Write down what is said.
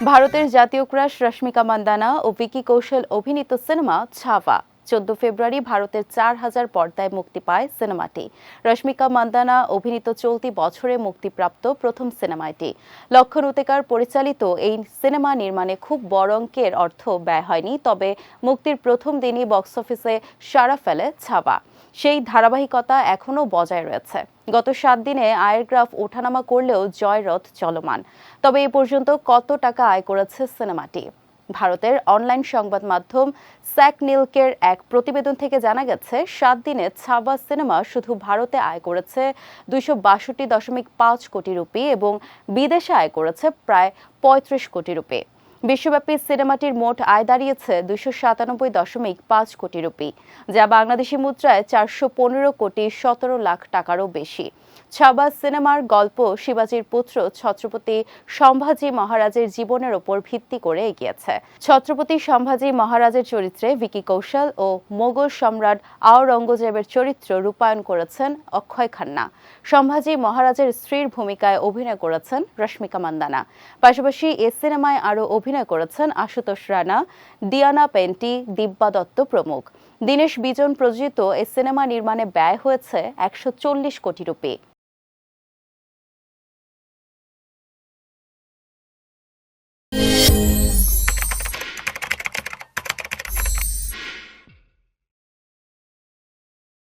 ভারতের জাতীয় ক্রাশ রশ্মিকা মান্দানা ও ভিকি কৌশল অভিনীত সিনেমা ছাভা চোদ্দ ফেব্রুয়ারি ভারতের চার হাজার পর্দায় মুক্তি পায় সিনেমাটি। রশ্মিকা মান্দানা অভিনীত চলতি বছরে মুক্তিপ্রাপ্ত প্রথম সিনেমা এটি লক্ষণ উতেকার পরিচালিত এই সিনেমা নির্মাণে খুব বড় অঙ্কের অর্থ ব্যয় হয়নি, তবে মুক্তির প্রথম দিনই বক্স অফিসে সাড়া ফেলে ছাবা সেই ধারাবাহিকতা এখনও বজায় রয়েছে। গত সাত দিনে আয়ের গ্রাফ ওঠানামা করলেও জয়রথ চলমান। তবে এ পর্যন্ত কত টাকা আয় করেছে সিনেমাটি? ভারতের অনলাইন সংবাদ মাধ্যম স্যাক নিলকের এক প্রতিবেদন থেকে জানা গেছে, সাত দিনে ছাবা সিনেমা শুধু ভারতে আয় করেছে দুইশো বাষট্টি দশমিক পাঁচ কোটি রুপি এবং বিদেশে আয় করেছে প্রায় পঁয়ত্রিশ কোটি রুপি। বিশ্বব্যাপী সিনেমাটির মোট আয় দাঁড়িয়েছে দুশো সাতানব্বই দশমিক পাঁচ কোটি রুপি, যা বাংলাদেশি মুদ্রায় চারশো পনেরো কোটি সতেরো লাখ টাকারও বেশি। ছাবাজ সিনেমার গল্প শিবাজির পুত্র ছত্রপতি সম্ভাজি মহারাজের জীবনের ওপর ভিত্তি করে এগিয়েছে। ছত্রপতি সম্ভাজি মহারাজের চরিত্রে ভিকি কৌশল ও মোগল সম্রাট আওরঙ্গজেবের চরিত্র রূপায়ণ করেছেন অক্ষয় খান্না। সম্ভাজি মহারাজের স্ত্রীর ভূমিকায় অভিনয় করেছেন রশ্মিকা মান্দানা। পাশাপাশি এ সিনেমায় আরও অভিনয় করেছেন আশুতোষ রানা দিয়ানা পেন্টি, দিব্যা দত্ত প্রমুখ। দীনেশ বিজন প্রযোজিত এ সিনেমা নির্মাণে ব্যয় হয়েছে একশো চল্লিশ কোটি রুপি।